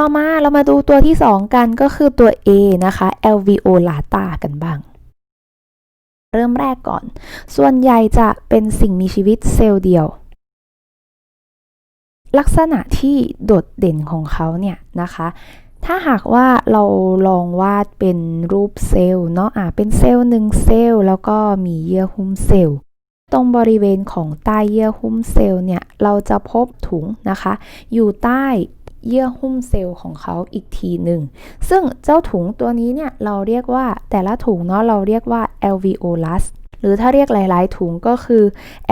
ต่อมาเรามาดูตัวที่ 2 กันก็คือตัว A นะคะ alveolata กันบ้าง เริ่มแรกก่อน ส่วนใหญ่จะเป็นสิ่งมีชีวิตเซลล์เดียว ลักษณะที่โดดเด่นของเขาเนี่ยนะคะถ้าหากว่าเราลองวาดเป็นรูปเซลล์เนาะอะเป็นเซลล์หนึ่งเซลล์แล้วก็มีเยื่อหุ้มเซลล์ ตรงบริเวณของใต้เยื่อหุ้มเซลล์เนี่ยเราจะพบถุงนะคะ อยู่ใต้ เยื่อหุ้มเซลล์ของเขาอีกทีหนึ่ง ซึ่งเจ้าถุงตัวนี้เนี่ยเราเรียกว่าแต่ละถุงเนาะเราเรียกว่า alveolus หรือถ้าเรียกหลาย ๆ ถุงก็คือ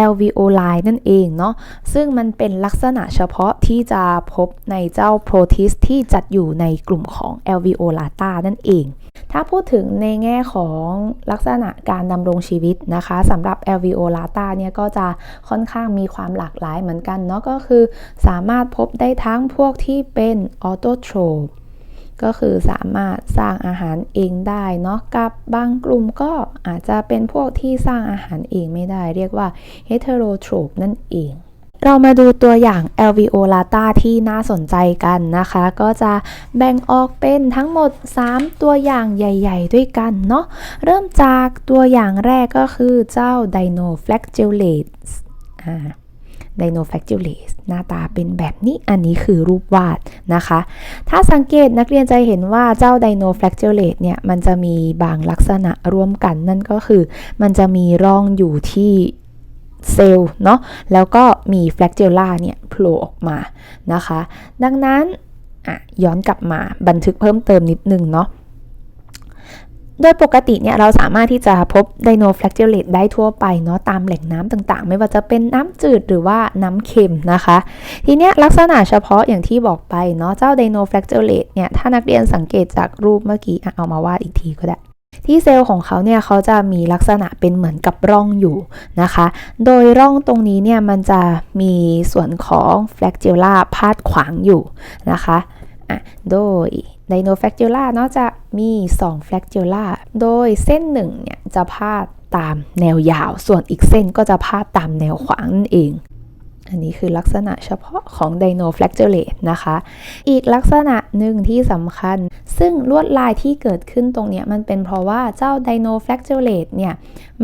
alveoli นั่นเองเนาะซึ่งมันเป็นลักษณะเฉพาะที่จะพบในเจ้าโปรทีสที่จัดอยู่ในกลุ่มของ alveolata นั่นเอง ถ้าพูดถึงในแง่ของลักษณะการดำรงชีวิตนะคะสำหรับ alveolata เนี่ยก็จะค่อนข้างมีความหลากหลายเหมือนกันเนาะก็คือสามารถพบได้ทั้งพวกที่เป็น autotroph ก็คือสามารถสร้างอาหารเองได้เนาะกับบางกลุ่มก็อาจจะเป็นพวกที่สร้างอาหารเองไม่ได้ เรียกว่า heterotroph นั่นเอง เรามาดูตัวอย่าง alveolata ที่น่าสนใจกันนะคะ ก็จะแบ่งออกเป็นทั้งหมด 3 ตัวอย่างใหญ่ ๆ ด้วยกันเนาะเริ่มจากตัวอย่างแรกก็คือเจ้า dinoflagellates อ่า Dinoflagellates หน้าตาเป็นแบบนี้อันนี้คือรูปวาดนะคะ ถ้าสังเกตนักเรียนจะเห็นว่าเจ้า Dinoflagellate เนี่ย มันจะมีบางลักษณะร่วมกันนั่นก็คือ มันจะมีร่องอยู่ที่เซลล์เนาะแล้วก็มี flagella เนี่ยโผล่ออกมานะคะ ดังนั้นย้อนกลับมาบันทึกเพิ่มเติมนิดนึงเนาะ โดยปกติเนี่ยเราสามารถที่จะพบไดโนแฟลกเจเลตได้ทั่วไปเนาะตามแหล่งน้ำต่างๆ ไม่ว่าจะเป็นน้ำจืดหรือว่าน้ำเค็มนะคะ ทีเนี้ยลักษณะเฉพาะอย่างที่บอกไปเนาะเจ้าไดโนแฟลกเจเลตเนี่ยถ้านักเรียนสังเกตจากรูปเมื่อกี้เอามาวาดอีกทีก็ได้ที่เซลล์ของเขาเนี่ยเขาจะมีลักษณะเป็นเหมือนกับร่องอยู่นะคะ โดยร่องตรงนี้เนี่ยมันจะมีส่วนของแฟลกเจล่าพาดขวางอยู่นะคะ อะ โดย ไดโนแฟกเจล่าเนาะจะมี2แฟกชิลล่าโดยเส้นหนึ่งเนี่ยจะพาดตามแนวยาว ส่วนอีกเส้นก็จะพาดตามแนวขวางนั่นเอง อันนี้คือลักษณะเฉพาะของไดโนแฟลกเจเลตนะคะ อีกลักษณะหนึ่งที่สำคัญ ซึ่งลวดลายที่เกิดขึ้นตรงนี้มันเป็นเพราะว่าเจ้าไดโนแฟลกเจเลตเนี่ย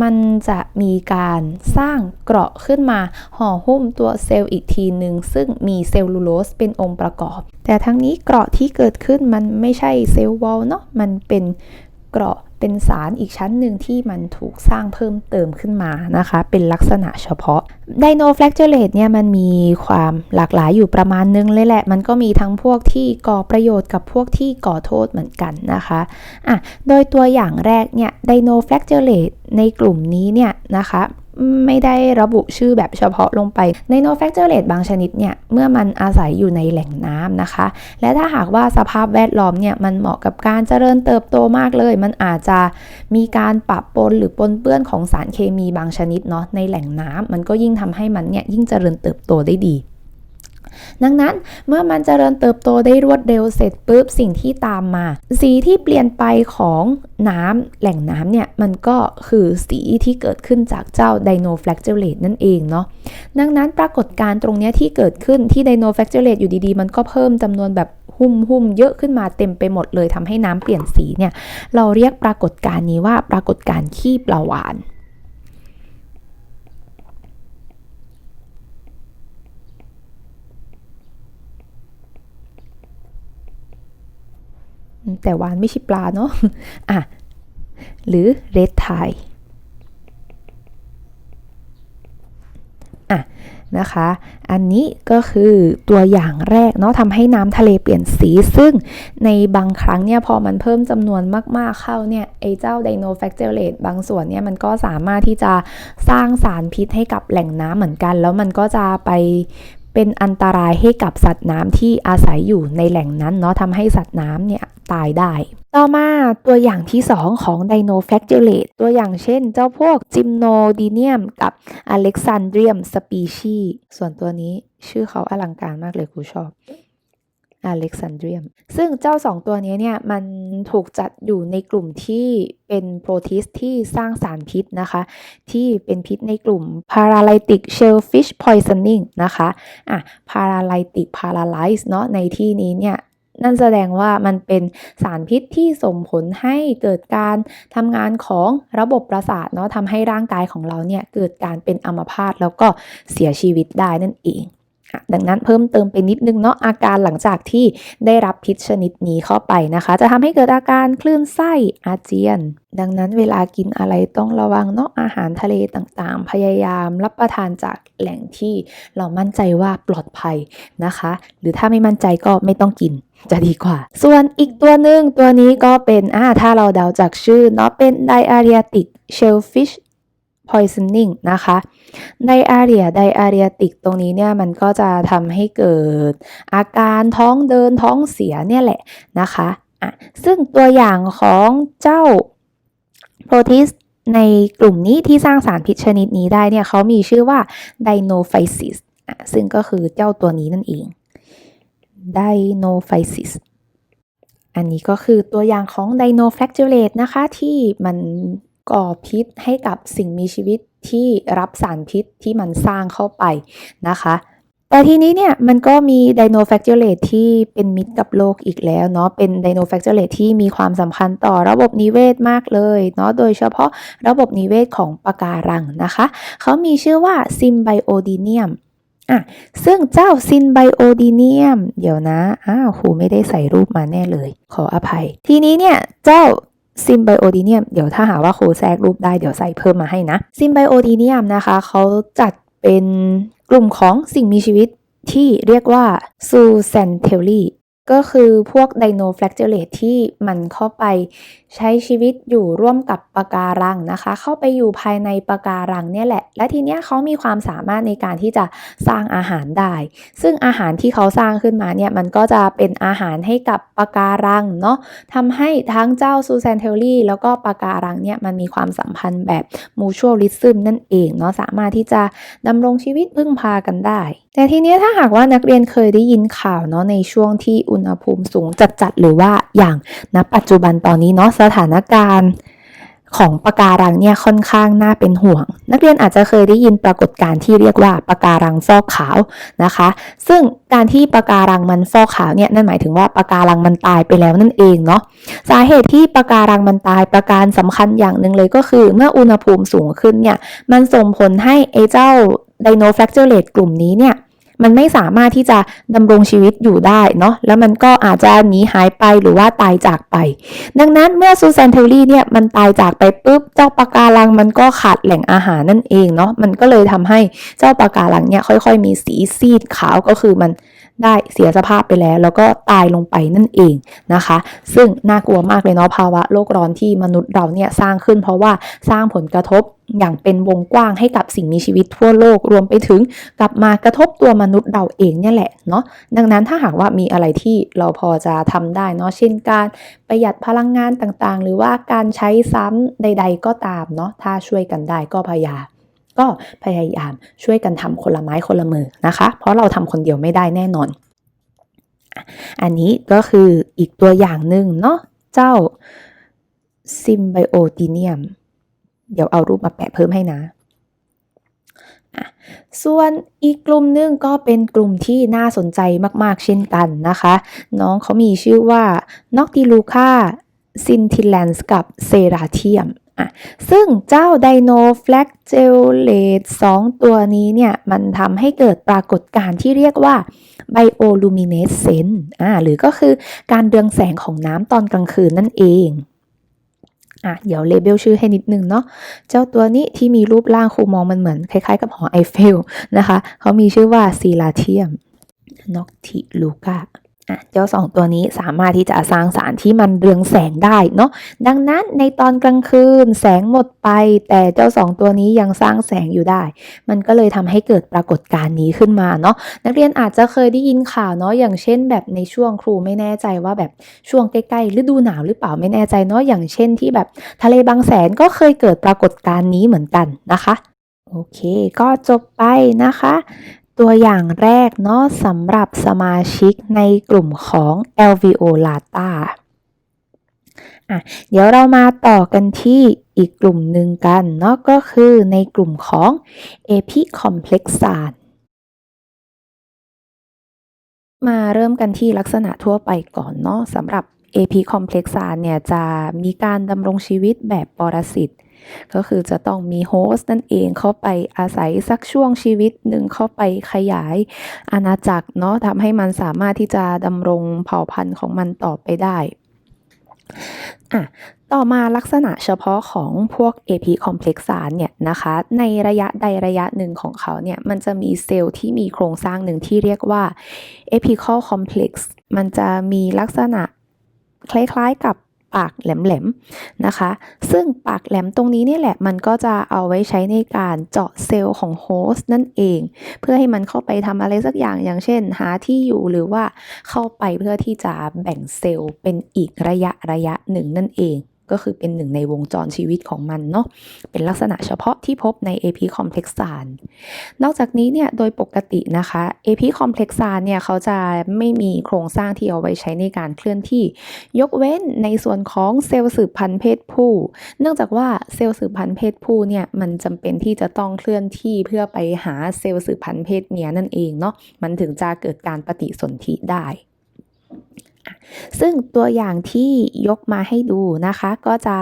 มันจะมีการสร้างเกราะขึ้นมาห่อหุ้มตัวเซลล์อีกทีหนึ่งซึ่งมีเซลลูโลสเป็นองค์ประกอบ แต่ทั้งนี้เกราะที่เกิดขึ้นมันไม่ใช่เซลล์วอลเนาะมันเป็น เกราะเป็นสารอีกชั้นหนึ่งที่มันถูกสร้างเพิ่มเติมขึ้นมานะคะ เป็นลักษณะเฉพาะไดโนแฟลกเจเลตเนี่ยมันมีความหลากหลายอยู่ประมาณนึงเลยแหละ มันก็มีทั้งพวกที่ก่อประโยชน์กับพวกที่ก่อโทษเหมือนกันนะคะอะโดยตัวอย่างแรกเนี่ยไดโนแฟลกเจเลตในกลุ่มนี้เนี่ยนะคะ ไม่ได้ระบุชื่อแบบเฉพาะลงไปในโนแฟกเจอร์เลตบางชนิดเนี่ย เมื่อมันอาศัยอยู่ในแหล่งน้ำนะคะ และถ้าหากว่าสภาพแวดล้อมเนี่ย มันเหมาะกับการเจริญเติบโตมากเลย มันอาจจะมีการปะปนหรือปนเปื้อนของสารเคมีบางชนิดเนาะในแหล่งน้ำมันก็ยิ่งทำให้มันเนี่ยยิ่งเจริญเติบโตได้ดี ดังนั้นเมื่อมันจเจริญเติบโตได้รวดเร็วเสร็จปุ๊บสิ่งที่ตามมา สีที่เปลี่ยนไปของน้ำแหล่งน้ำเนี่ยมันก็คือสีที่เกิดขึ้นจากเจ้าไดโนแฟลกเจเลตนั่นเองเนาะดังนั้นปรากฏการณ์ตรงนี้ที่เกิดขึ้นที่ไดโนแฟลกเจเลตอยู่ดีๆ มันก็เพิ่มจำนวนแบบหุ้มหุ้มเยอะขึ้นมาเต็มไปหมดเลยทำให้น้ำเปลี่ยนสีเนี่ยเราเรียกปรากฏการณ์นี้ว่าปรากฏการณ์ขี้ปลาวาน แต่วานไม่ใช่ปลาเนาะอะหรือเรดไทอะนะคะ อันนี้ก็คือตัวอย่างแรกเนาะทำให้น้ำทะเลเปลี่ยนสีซึ่งในบางครั้งเนี่ยพอมันเพิ่มจำนวนมาก ๆเข้าเนี่ยไอเจ้าไดโนแฟกเจอเลตบางส่วนเนี่ยมันก็สามารถที่จะสร้างสารพิษให้กับแหล่งน้ำเหมือนกัน แล้วมันก็จะไปเป็นอันตรายให้กับสัตว์น้ำที่อาศัยอยู่ในแหล่งนั้นเนาะทำให้สัตว์น้ำเนี่ยตายได้ ต่อมาตัวอย่างที่ 2 ของไดโนแฟกเจเลตตัวอย่างเช่น เจ้าพวกจิมโนดีเนียมกับอเล็กซานเดรียมสปีชีส่วนตัวนี้ชื่อเขาอลังการมากเลยครูชอบอเล็กซานเดรียม ซึ่งเจ้าสองตัวนี้เนี่ย มันถูกจัดอยู่ในกลุ่มที่เป็นโปรตีสที่สร้างสารพิษนะคะ ที่เป็นพิษในกลุ่ม paralytic shellfish poisoning นะคะ อะ paralytic paralyze เนาะในที่นี้เนี่ย นั่นแสดงว่ามันเป็นสารพิษที่ส่งผลให้เกิดการทำงานของระบบประสาทเนาะทำให้ร่างกายของเราเนี่ยเกิดการเป็นอัมพาตแล้วก็เสียชีวิตได้นั่นเอง ดังนั้นเพิ่มเติมไปนิดนึงเนาะอาการหลังจากที่ได้รับพิษชนิดนี้เข้าไปนะคะ จะทำให้เกิดอาการคลื่นไส้อาเจียน ดังนั้นเวลากินอะไรต้องระวังเนาะอาหารทะเลต่างๆ พยายามรับประทานจากแหล่งที่เรามั่นใจว่าปลอดภัยนะคะ หรือถ้าไม่มั่นใจก็ไม่ต้องกินจะดีกว่า ส่วนอีกตัวหนึ่งตัวนี้ก็เป็นอ่าถ้าเราเดาจากชื่อเนาะเป็น diarrheatic shellfish poisoning นะคะไดอาเรียได อาเรียติกตรงนี้เนี่ยมันก็จะทำให้เกิดอาการท้องเดินท้องเสียเนี่ยแหละนะคะอะซึ่งตัวอย่างของเจ้าโปรติสในกลุ่มนี้ที่สร้างสารพิษชนิดนี้ได้เนี่ยเขามีชื่อว่าไดโนไฟซิสอะซึ่งก็คือเจ้าตัวนี้นั่นเองไดโนไฟซิสอันนี้ก็คือตัวอย่างของไดโนแฟลกจูเลตนะคะที่มัน ก่อพิษให้กับสิ่งมีชีวิตที่รับสารพิษที่มันสร้างเข้าไปนะคะแต่ทีนี้เนี่ยมันก็มีไดโนแฟกเจอเรตที่เป็นมิตรกับโลกอีกแล้วเนาะเป็นไดโนแฟกเจอเรตที่มีความสำคัญต่อระบบนิเวศมากเลยเนาะโดยเฉพาะระบบนิเวศของปะการังนะคะเขามีชื่อว่าซิมไบโอดีเนียมอะซึ่งเจ้าซินไบโอดีเนียม เดี๋ยวนะอ้าวครูไม่ได้ใส่รูปมาแน่เลย ขออภัย ทีนี้เนี่ยเจ้า ซิมไบโอดีเนียมเดี๋ยวถ้าหาว่าโคแทรกรูปได้เดี๋ยวใส่เพิ่มมาให้นะ ซิมไบโอดีเนียมนะคะเขาจัดเป็นกลุ่มของสิ่งมีชีวิตที่เรียกว่าซูเซนเทลลีก็คือพวกไดโนแฟลกเจอเลตที่มันเข้าไป ใช้ชีวิตอยู่ร่วมกับปะการังนะคะ เข้าไปอยู่ภายในปะการังเนี่ยแหละ และทีเนี้ยเขามีความสามารถในการที่จะสร้างอาหารได้ ซึ่งอาหารที่เขาสร้างขึ้นมาเนี่ยมันก็จะเป็นอาหารให้กับปะการังเนาะทำให้ทั้งเจ้าซูแซนเทลลี่แล้วก็ปะการังเนี่ยมันมีความสัมพันธ์แบบมูชัวลิซึมนั่นเองเนาะสามารถที่จะดำรงชีวิตพึ่งพากันได้ แต่ทีเนี้ยถ้าหากว่านักเรียนเคยได้ยินข่าวเนาะในช่วงที่อุณหภูมิสูงจัดๆหรือว่าอย่างณปัจจุบันตอนนี้เนาะสถานการณ์ของปะการังเนี่ยค่อนข้างน่าเป็นห่วง นักเรียนอาจจะเคยได้ยินปรากฏการณ์ที่เรียกว่าปะการังฟอกขาวนะคะ ซึ่งการที่ปะการังมันฟอกขาวเนี่ยนั่นหมายถึงว่าปะการังมันตายไปแล้วนั่นเองเนาะสาเหตุที่ปะการังมันตายประการสำคัญอย่างหนึ่งเลยก็คือ เมื่ออุณหภูมิสูงขึ้นเนี่ยมันส่งผลให้ไอ้เจ้าไดโนแฟกเจอเรตกลุ่มนี้เนี่ย มันไม่สามารถที่จะดำรงชีวิตอยู่ได้เนาะแล้วมันก็อาจจะหนีหายไปหรือว่าตายจากไป ดังนั้นเมื่อซูซนเทลลี่เนี่ยมันตายจากไปปุ๊บเจ้าปะการังมันก็ขาดแหล่งอาหารนั่นเองเนาะมันก็เลยทำให้เจ้าปะการังเนี่ยค่อย ๆ มีสีซีดขาวก็คือมัน ได้เสียสภาพไปแล้ว แล้วก็ตายลงไปนั่นเองนะคะ ซึ่งน่ากลัวมากเลยเนาะภาวะโลกร้อนที่มนุษย์เราเนี่ยสร้างขึ้น เพราะว่าสร้างผลกระทบอย่างเป็นวงกว้างให้กับสิ่งมีชีวิตทั่วโลกรวมไปถึงกลับมากระทบตัวมนุษย์เราเองเนี่ยแหละเนาะดังนั้นถ้าหากว่ามีอะไรที่เราพอจะทำได้เนาะเช่นการประหยัดพลังงานต่างๆ หรือว่าการใช้ซ้ำใด ๆ ก็ตามเนาะถ้าช่วยกันได้ก็พยายาม ก็พยายามช่วยกันทำคนละไม้คนละมือนะคะ เพราะเราทำคนเดียวไม่ได้แน่นอน อันนี้ก็คืออีกตัวอย่างหนึ่งเนาะเจ้าซิมไบโอติเนียม เดี๋ยวเอารูปมาแปะเพิ่มให้นะ ส่วนอีกกลุ่มหนึงก็เป็นกลุ่มที่น่าสนใจมากๆเช่นกันนะคะ น้องเขามีชื่อว่านอกติลูคาซินทิแลนส์กับเซราเทียม ซึ่งเจ้าไดโนแฟลกเจลเลตสองตัวนี้เนี่ยมันทำให้เกิดปรากฏการณ์ที่เรียกว่าไบโอลูมิเนสเซนอ่าหรือก็คือการเรืองแสงของน้ำตอนกลางคืนนั่นเองอะเดี๋ยวเลเบลชื่อให้นิดนึงเนาะเจ้าตัวนี้ที่มีรูปร่างครูมองมันเหมือนคล้ายๆกับหอไอเฟลนะคะ เขามีชื่อว่าซีลาเทียมนอกทิลูกา เจ้าสองตัวนี้สามารถที่จะสร้างสารที่มันเรืองแสงได้เนาะดังนั้นในตอนกลางคืนแสงหมดไป แต่เจ้าสองตัวนี้ยังสร้างแสงอยู่ได้ มันก็เลยทำให้เกิดปรากฏการณ์นี้ขึ้นมาเนาะนักเรียนอาจจะเคยได้ยินข่าวเนาะอย่างเช่น แบบในช่วงครูไม่แน่ใจว่าแบบช่วงใกล้ๆฤดูหนาวหรือเปล่าไม่แน่ใจเนาะอย่างเช่นที่แบบทะเลบางแสนก็เคยเกิดปรากฏการณ์นี้เหมือนกันนะคะโอเค ก็จบไปนะคะ ตัวอย่างแรกเนาะสำหรับสมาชิกในกลุ่มของ alveolata อะเดี๋ยวเรามาต่อกันที่อีกกลุ่มหนึ่งกันเนาะก็คือในกลุ่มของ epicomplexan มาเริ่มกันที่ลักษณะทั่วไปก่อนเนาะสำหรับ AP complexa เนี่ยจะมีการดำรงชีวิตแบบปรสิต ก็คือจะต้องมีโฮสต์นั่นเองเข้าไปอาศัยสักช่วงชีวิตหนึ่งเข้าไปขยายอาณาจักรเนาะทำให้มันสามารถที่จะดำรงเผ่าพันธุ์ของมันต่อไปได้อะต่อมาลักษณะเฉพาะของพวก AP complex สารเนี่ยนะคะ ในระยะใดระยะหนึ่งของเขาเนี่ย มันจะมีเซลล์ที่มีโครงสร้างหนึ่งที่เรียกว่า apical complex มันจะมีลักษณะคล้ายๆกับ ปากแหลมๆนะคะ ซึ่งปากแหลมตรงนี้นี่แหละมันก็จะเอาไว้ใช้ในการเจาะเซลล์ของโฮสต์นั่นเอง เพื่อให้มันเข้าไปทำอะไรสักอย่างอย่างเช่น หาที่อยู่หรือว่าเข้าไปเพื่อที่จะแบ่งเซลล์เป็นอีกระยะระยะหนึ่งนั่นเอง ก็คือเป็นหนึ่งในวงจรชีวิตของมันเนาะเป็นลักษณะเฉพาะที่พบใน AP complexan นอกจากนี้เนี่ยโดยปกตินะคะ AP complexan เนี่ยเขาจะไม่มีโครงสร้างที่เอาไว้ใช้ในการเคลื่อนที่ยกเว้นในส่วนของเซลล์สืบพันธุ์เพศผู้ เนื่องจากว่าเซลล์สืบพันธุ์เพศผู้เนี่ยมันจำเป็นที่จะต้องเคลื่อนที่เพื่อไปหาเซลล์สืบพันธุ์เพศเมียนั่นเองเนาะมันถึงจะเกิดการปฏิสนธิได้ ซึ่งตัวอย่างที่ยกมาให้ดูนะคะ ก็จะ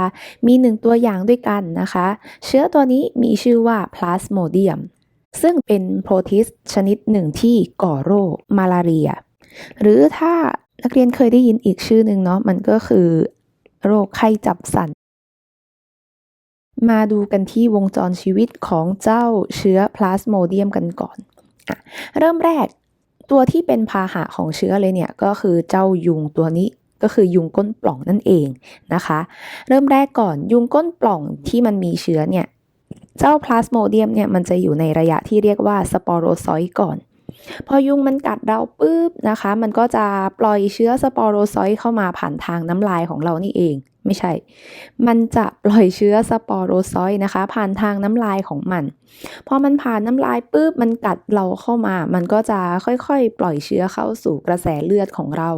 มีหนึ่งตัวอย่างด้วยกันนะคะ เชื้อตัวนี้มีชื่อว่า Plasmodium ซึ่งเป็นโปรติสชนิดหนึ่งที่ก่อโรคมาลาเรีย หรือถ้านักเรียนเคยได้ยินอีกชื่อหนึ่งเนาะมันก็คือ โรคไข้จับสัน มาดูกันที่วงจรชีวิตของเจ้าเชื้อพลาสโมเดียมกันก่อนอเริ่มแรก ตัวที่เป็นพาหะของเชื้อเลยเนี่ยก็คือเจ้ายุงตัวนี้ก็คือยุงก้นปล่องนั่นเองนะคะ เริ่มแรกก่อนยุงก้นปล่องที่มันมีเชื้อเนี่ย เจ้าพลาสโมเดียมเนี่ยมันจะอยู่ในระยะที่เรียกว่าสปอโรซอยก่อน พอยุงมันกัดเราปุ๊บนะคะ มันก็จะปล่อยเชื้อสปอโรซต์เข้ามาผ่านทางน้ำลายของเรานี่เอง ไม่ใช่ มันจะปล่อยเชื้อสปอโรซต์นะคะ ผ่านทางน้ำลายของมัน พอมันผ่านน้ำลายปุ๊บมันกัดเราเข้ามา มันก็จะค่อยๆ ปล่อยเชื้อเข้าสู่กระแสเลือดของเรา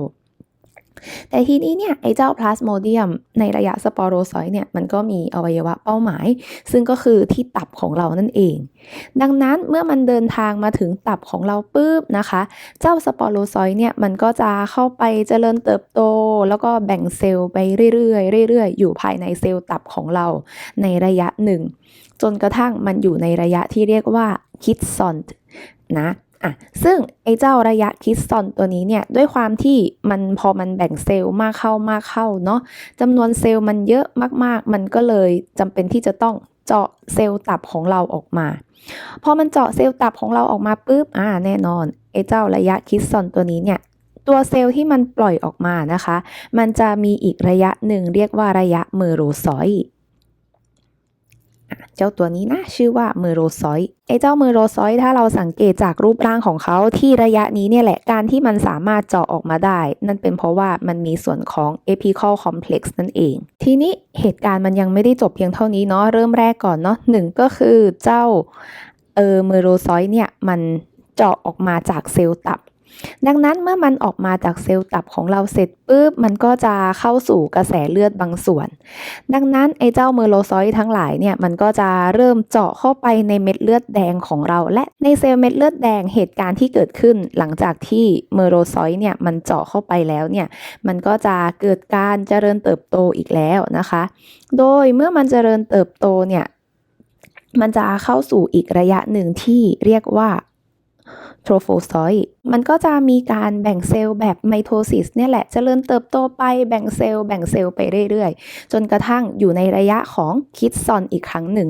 แต่ทีนี้เนี่ยไอ้เจ้าพลาสโมเดียมในระยะสปอโรซอยเนี่ยมันก็มีอวัยวะเป้าหมาย ซึ่งก็คือที่ตับของเรานั่นเอง ดังนั้นเมื่อมันเดินทางมาถึงตับของเราปุ๊บนะคะ เจ้าสปอโรซอยเนี่ยมันก็จะเข้าไปเจริญเติบโต แล้วก็แบ่งเซลล์ไปเรื่อยๆเรื่อยๆ อยู่ภายในเซลล์ตับของเราในระยะหนึ่งจนกระทั่งมันอยู่ในระยะที่เรียกว่าคิดซอนนะ อะซึ่งไอ้เจ้าระยะคิสซอนตัวนี้เนี่ยด้วยความที่มันพอมันแบ่งเซลล์มากเข้ามากเข้าเนาะจำนวนเซลล์มันเยอะมากๆ มันก็เลยจำเป็นที่จะต้องเจาะเซลล์ตับของเราออกมา พอมันเจาะเซลล์ตับของเราออกมาปุ๊บอ่าแน่นอนไอ้เจ้าระยะคิสซอนตัวนี้เนี่ยตัวเซลล์ที่มันปล่อยออกมานะคะ มันจะมีอีกระยะหนึ่งเรียกว่าระยะเมอโรซอย เจ้าตัวนี้นะชื่อว่าเมอโรซอยไอ้เจ้าเมอโรซอยถ้าเราสังเกตจากรูปร่างของเขาที่ระยะนี้เนี่ยแหละการที่มันสามารถเจาะออกมาได้ นั่นเป็นเพราะว่ามันมีส่วนของ apical complex นั่นเอง ทีนี้เหตุการณ์มันยังไม่ได้จบเพียงเท่านี้เนาะเริ่มแรกก่อนเนาะหนึ่งก็คือเจ้าเออเมอโรซอยเนี่ยมันเจาะออกมาจากเซลล์ตับ ดังนั้นเมื่อมันออกมาจากเซลล์ตับของเราเสร็จปุ๊บมันก็จะเข้าสู่กระแสเลือดบางส่วน ดังนั้นไอ้เจ้าเมอโรซอยทั้งหลายเนี่ยมันก็จะเริ่มเจาะเข้าไปในเม็ดเลือดแดงของเรา และในเซลล์เม็ดเลือดแดงเหตุการณ์ที่เกิดขึ้น หลังจากที่เมอโรซอยเนี่ยมันเจาะเข้าไปแล้วเนี่ยมันก็จะเกิดการเจริญเติบโตอีกแล้วนะคะ โดยเมื่อมันเจริญเติบโตเนี่ยมันจะเข้าสู่อีกระยะหนึ่งที่เรียกว่า โทรโฟซอยมันก็จะมีการแบ่งเซลล์แบบไมโทซิสเนี่ยแหละจเจริญเติบโตไปแบ่งเซลล์แบ่งเซลล์ไปเรื่อยๆ จนกระทั่งอยู่ในระยะของคิดซอนอีกครั้งหนึ่ง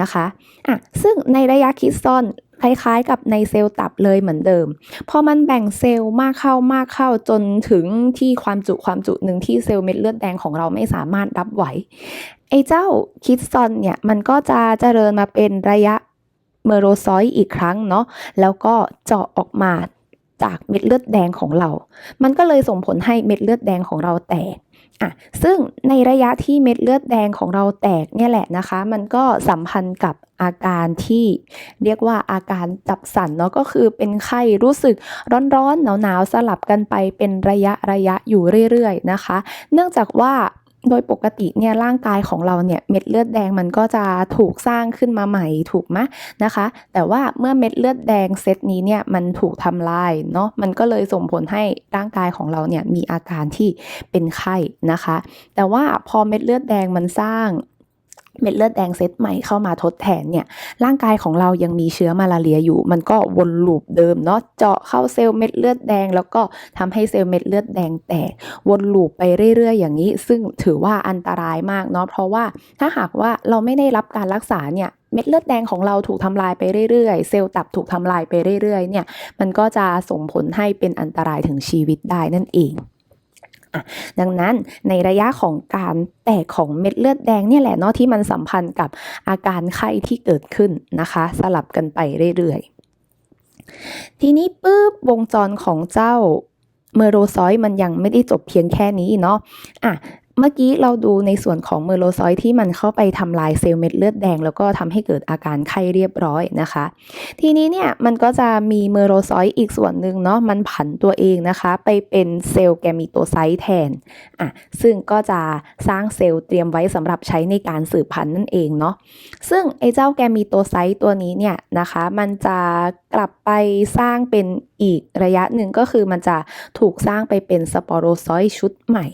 นะคะอะซึ่งในระยะคิดซอนคล้ายๆ กับในเซลล์ตับเลยเหมือนเดิม พอมันแบ่งเซลล์มากเข้ามากเข้าจนถึงที่ความจุความจุหนึ่งที่เซลล์เม็ดเลือดแดงของเราไม่สามารถรับไหว ไอ้เจ้าคิดซอนเนี่ยมันก็จะเจริญมาเป็นระยะ เมอโรซอยอีกครั้งเนาะแล้วก็เจาะออกมาจากเม็ดเลือดแดงของเรา มันก็เลยส่งผลให้เม็ดเลือดแดงของเราแตกอะซึ่งในระยะที่เม็ดเลือดแดงของเราแตกเนี่ยแหละนะคะ มันก็สัมพันธ์กับอาการที่เรียกว่าอาการจับสันเนาะก็คือเป็นไข้รู้สึกร้อนๆหนาวๆสลับกันไปเป็นระยะระยะอยู่เรื่อยๆนะคะ เนื่องจากว่า โดยปกติเนี่ยร่างกายของเราเนี่ยเม็ดเลือดแดงมันก็จะถูกสร้างขึ้นมาใหม่ถูกไหมนะคะ แต่ว่าเมื่อเม็ดเลือดแดงเซตนี้เนี่ยมันถูกทำลายเนาะมันก็เลยส่งผลให้ร่างกายของเราเนี่ยมีอาการที่เป็นไข้นะคะ แต่ว่าพอเม็ดเลือดแดงมันสร้าง เม็ดเลือดแดงเซตใหม่เข้ามาทดแทนเนี่ยร่างกายของเรายังมีเชื้อมาลาเรียอยู่ มันก็วนลูปเดิมเนาะเจาะเข้าเซลล์เม็ดเลือดแดง แล้วก็ทำให้เซลล์เม็ดเลือดแดงแตกวนลูปไปเรื่อย ๆ อย่างนี้ ซึ่งถือว่าอันตรายมากเนาะเพราะว่าถ้าหากว่าเราไม่ได้รับการรักษาเนี่ยเม็ดเลือดแดงของเราถูกทำลายไปเรื่อยๆ เซลล์ตับถูกทำลายไปเรื่อยๆเนี่ยมันก็จะส่งผลให้เป็นอันตรายถึงชีวิตได้นั่นเอง ดังนั้นในระยะของการแตกของเม็ดเลือดแดงเนี่ยแหละเนาะที่มันสัมพันธ์กับอาการไข้ที่เกิดขึ้นนะคะ สลับกันไปเรื่อยๆ ทีนี้ปุ๊บวงจรของเจ้าเมอโรซอยมันยังไม่ได้จบเพียงแค่นี้เนาะอะ เมื่อกี้เราดูในส่วนของเมอโรซอยที่มันเข้าไปทำลายเซลล์เม็ดเลือดแดง แล้วก็ทำให้เกิดอาการไข้เรียบร้อยนะคะ ทีนี้เนี่ยมันก็จะมีเมอโรซอยอีกส่วนหนึ่งเนาะมันผันตัวเองนะคะ ไปเป็นเซลล์แกมิโตไซต์แทนอะซึ่งก็จะสร้างเซลล์เตรียมไว้สำหรับใช้ในการสืบพันธุ์นั่นเองเนาะซึ่งไอ้เจ้าแกมิโตไซต์ตัวนี้เนี่ยนะคะ มันจะกลับไปสร้างเป็น อีกระยะหนึ่งก็คือมันจะถูกสร้างไปเป็นสปอโรซอยชุดใหม่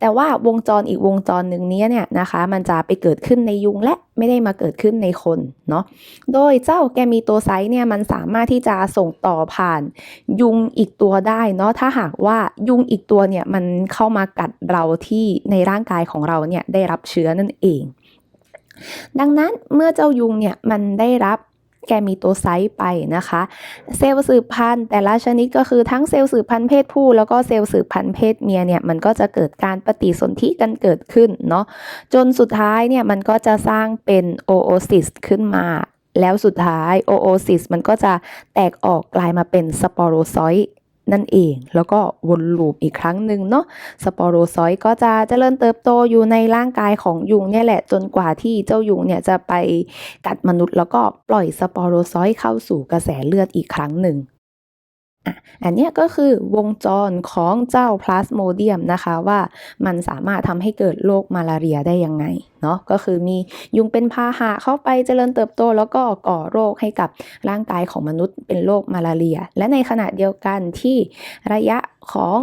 แต่ว่าวงจรอีกวงจรหนึ่งนี้เนี่ยนะคะมันจะไปเกิดขึ้นในยุงและไม่ได้มาเกิดขึ้นในคนเนาะโดยเจ้าแกมีตัวไซต์เนี่ยมันสามารถที่จะส่งต่อผ่านยุงอีกตัวได้เนาะถ้าหากว่ายุงอีกตัวเนี่ยมันเข้ามากัดเราที่ในร่างกายของเราเนี่ยได้รับเชื้อนั่นเอง ดังนั้นเมื่อเจ้ายุงเนี่ยมันได้รับ แกมีตัวไซต์ไปนะคะ เซลล์สืบพันธุ์แต่ละชนิดก็คือทั้งเซลล์สืบพันธุ์เพศผู้ แล้วก็เซลล์สืบพันธุ์เพศเมียเนี่ยมันก็จะเกิดการปฏิสนธิกันเกิดขึ้นเนาะจนสุดท้ายเนี่ยมันก็จะสร้างเป็นโอโอซิสขึ้นมาแล้วสุดท้ายโอโอซิสมันก็จะแตกออกกลายมาเป็นสปอโรซอย นั่นเอง แล้วก็วนลูปอีกครั้งหนึ่งเนาะสปอโรซอยต์ก็จะเจริญเติบโตอยู่ในร่างกายของยุงเนี่ยแหละจนกว่าที่เจ้ายุงเนี่ยจะไปกัดมนุษย์แล้วก็ปล่อยสปอโรซอยต์เข้าสู่กระแสเลือดอีกครั้งหนึ่ง อันนี้ก็คือวงจรของเจ้าพลาสโมเดียมนะคะว่ามันสามารถทำให้เกิดโรคมาลาเรียได้ยังไงเนาะก็คือมียุงเป็นพาหะเข้าไปเจริญเติบโต แล้วก็ก่อโรคให้กับร่างกายของมนุษย์เป็นโรคมาลาเรีย และในขณะเดียวกันที่ระยะของ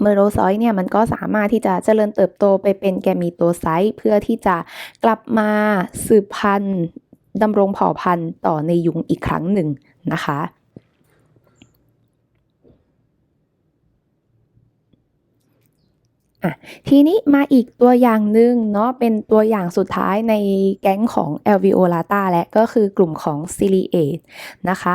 เมอโรซอยเนี่ยมันก็สามารถที่จะเจริญเติบโตไปเป็นแกมีโตไซต์เพื่อที่จะกลับมาสืบพันธุ์ดำรงเผ่าพันธุ์ต่อในยุงอีกครั้งหนึ่งนะคะ อะทีนี้มาอีกตัวอย่างหนึ่งเนาะเป็นตัวอย่างสุดท้ายในแก๊งของ alveolata และก็คือกลุ่มของ ciliate นะคะ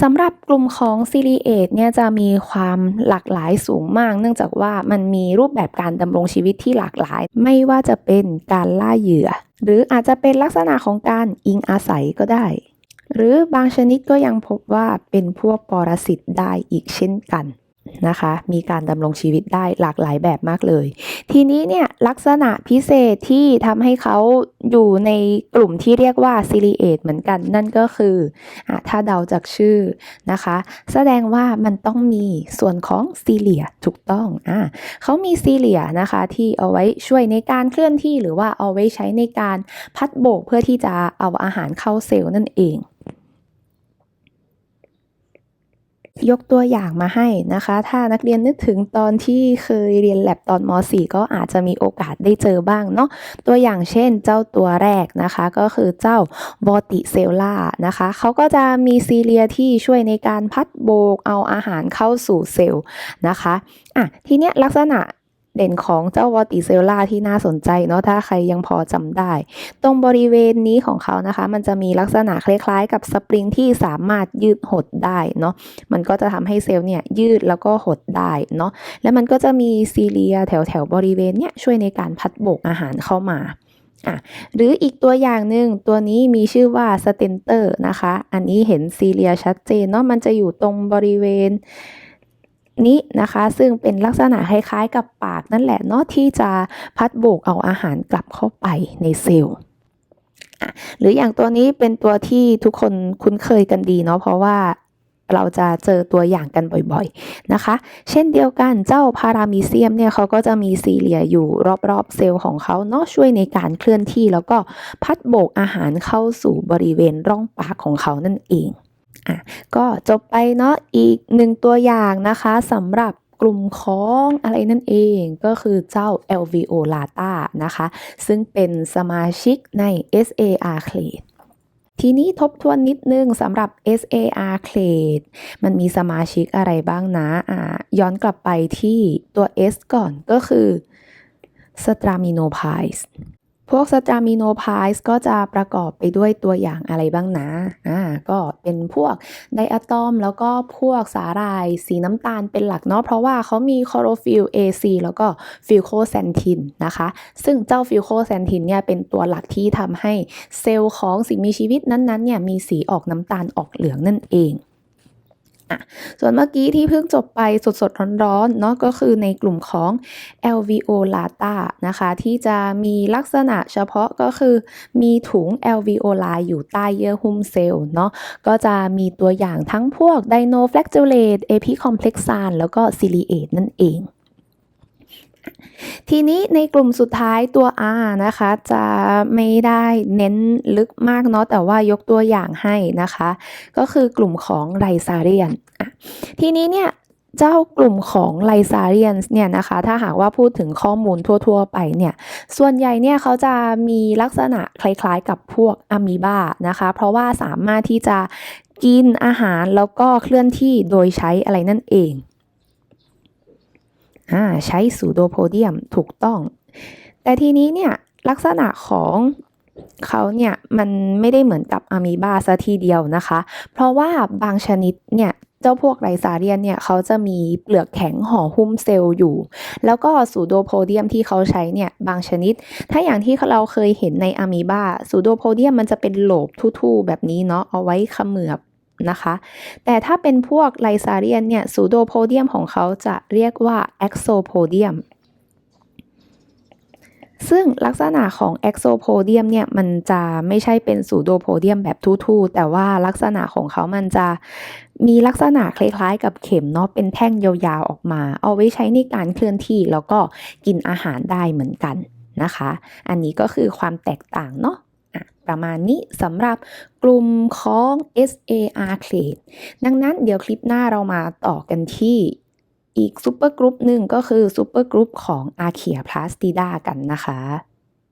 สำหรับกลุ่มของ ciliate เนี่ยจะมีความหลากหลายสูงมาก เนื่องจากว่ามันมีรูปแบบการดำรงชีวิตที่หลากหลาย ไม่ว่าจะเป็นการล่าเหยื่อ หรืออาจจะเป็นลักษณะของการอิงอาศัยก็ได้ หรือบางชนิดก็ยังพบว่าเป็นพวกปรสิตได้อีกเช่นกัน นะคะ มีการดำรงชีวิตได้หลากหลายแบบมากเลย ทีนี้เนี่ยลักษณะพิเศษที่ทำให้เขาอยู่ในกลุ่มที่เรียกว่าซิลิเอตเหมือนกันนั่นก็คืออถ้าเดาจากชื่อนะคะ แสดงว่ามันต้องมีส่วนของซีเลียถูกต้องอ่าเขามีซีเลียนะคะที่เอาไว้ช่วยในการเคลื่อนที่หรือว่าเอาไว้ใช้ในการพัดโบกเพื่อที่จะเอาอาหารเข้าเซลล์นั่นเอง ยกตัวอย่างมาให้นะคะ ถ้านักเรียนนึกถึงตอนที่เคยเรียนแลบตอนม .4 ก็อาจจะมีโอกาสได้เจอบ้างเนาะตัวอย่างเช่นเจ้าตัวแรกนะคะ ก็คือเจ้าบอติเซลล่านะคะเขาก็จะมีซีเลียที่ช่วยในการพัดโบกเอาอาหารเข้าสู่เซลล์นะคะอะทีเนี้ยลักษณะ เด่นของเจ้าวอติเซลล่าที่น่าสนใจเนาะถ้าใครยังพอจำได้ ตรงบริเวณนี้ของเขานะคะ มันจะมีลักษณะคล้ายๆ กับสปริงที่สามารถยืดหดได้เนาะมันก็จะทำให้เซลล์เนี่ยยืดแล้วก็หดได้เนาะแล้วมันก็จะมีซีเลียแถวๆบริเวณเนี่ยช่วยในการพัดโบกอาหารเข้ามาอะหรืออีกตัวอย่างหนึ่งตัวนี้มีชื่อว่าสเตนเตอร์นะคะ อันนี้เห็นซีเลียชัดเจนเนาะมันจะอยู่ตรงบริเวณ นี้นะคะ ซึ่งเป็นลักษณะคล้ายๆกับปากนั่นแหละเนาะที่จะพัดโบกเอาอาหารกลับเข้าไปในเซลล์หรืออย่างตัวนี้เป็นตัวที่ทุกคนคุ้นเคยกันดีเนาะเพราะว่าเราจะเจอตัวอย่างกันบ่อยๆนะคะ เช่นเดียวกันเจ้าพารามีเซียมเนี่ยเขาก็จะมีซีเลียอยู่รอบๆเซลล์ของเขาเนาะช่วยในการเคลื่อนที่แล้วก็พัดโบกอาหารเข้าสู่บริเวณร่องปากของเขานั่นเอง อะก็จบไปเนาะอีกหนึ่งตัวอย่างนะคะสำหรับกลุ่มของอะไรนั่นเองก็คือเจ้า lvolata นะคะ ซึ่งเป็นสมาชิกใน SAR clade ทีนี้ทบทวนนิดนึงสำหรับ SAR clade มันมีสมาชิกอะไรบ้างนะอ่าย้อนกลับไปที่ตัว S ก่อนก็คือ Straminopies พวก Straminopies ก็จะประกอบไปด้วยตัวอย่างอะไรบ้างนะอ่าก็เป็นพวกไดอะตอมแล้วก็พวกสาหร่ายสีน้ำตาลเป็นหลักเนาะเพราะว่าเขามีคอโรฟิล AC แล้วก็ฟิลโคแซนทินนะคะ ซึ่งเจ้าฟิลโคแซนทินเนี่ยเป็นตัวหลักที่ทำให้เซลล์ของสิ่งมีชีวิตนั้นๆเนี่ยมีสีออกน้ำตาลออกเหลืองนั่นเอง ส่วนเมื่อกี้ที่เพิ่งจบไปสดๆ ร้อนๆเนาะก็คือในกลุ่มของ LVO lata นะคะ ที่จะมีลักษณะเฉพาะก็คือมีถุง LVO l i อยู่ใต้เยื่อหุ้มเซลล์เนาะก็จะมีตัวอย่างทั้งพวก dinoflagellate a p i c o m p l e x a n แล้วก็ ciliate นั่นเอง ทีนี้ในกลุ่มสุดท้ายตัว R นะคะ จะไม่ได้เน้นลึกมากเนาะแต่ว่ายกตัวอย่างให้นะคะ ก็คือกลุ่มของไลซาเรียน ทีนี้เนี่ยเจ้ากลุ่มของไลซาเรียนเนี่ยนะคะ ถ้าหากว่าพูดถึงข้อมูลทั่ว ๆ ไปเนี่ย ส่วนใหญ่เนี่ยเขาจะมีลักษณะคล้ายๆกับพวกอะมีบานะคะ เพราะว่าสามารถที่จะกินอาหารแล้วก็เคลื่อนที่โดยใช้อะไรนั่นเอง อ่าใช้สูโดโพเดียมถูกต้อง แต่ทีนี้เนี่ยลักษณะของเขาเนี่ยมันไม่ได้เหมือนกับอะมีบาซะทีเดียวนะคะ เพราะว่าบางชนิดเนี่ยเจ้าพวกไรซาเรียนเนี่ยเขาจะมีเปลือกแข็งห่อหุ้มเซลล์อยู่ แล้วก็สูโดโพเดียมที่เขาใช้เนี่ยบางชนิด ถ้าอย่างที่เราเคยเห็นในอะมีบาสูโดโพเดียมมันจะเป็นโหลบทู่ๆแบบนี้เนาะเอาไว้ขมือบ นะคะ แต่ถ้าเป็นพวกไลซาเรียนเนี่ยสูโดโพเดียมของเขาจะเรียกว่าเอ็กโซโพเดียมซึ่งลักษณะของเอ็กโซโพเดียมเนี่ยมันจะไม่ใช่เป็นสูโดโพเดียมแบบทู่ๆแต่ว่าลักษณะของเขามันจะมีลักษณะคล้ายๆ กับเข็มเนาะเป็นแท่งยาวๆออกมา เอาไว้ใช้ในการเคลื่อนที่แล้วก็กินอาหารได้เหมือนกันนะคะ อันนี้ก็คือความแตกต่างเนาะ ประมาณนี้สำหรับกลุ่มของ SAR clade ดังนั้นเดี๋ยวคลิปหน้าเรามาต่อกันที่อีกซูเปอร์กรุ๊ปหนึ่งก็คือซูเปอร์กรุ๊ปของ Archaea plastida กันนะคะ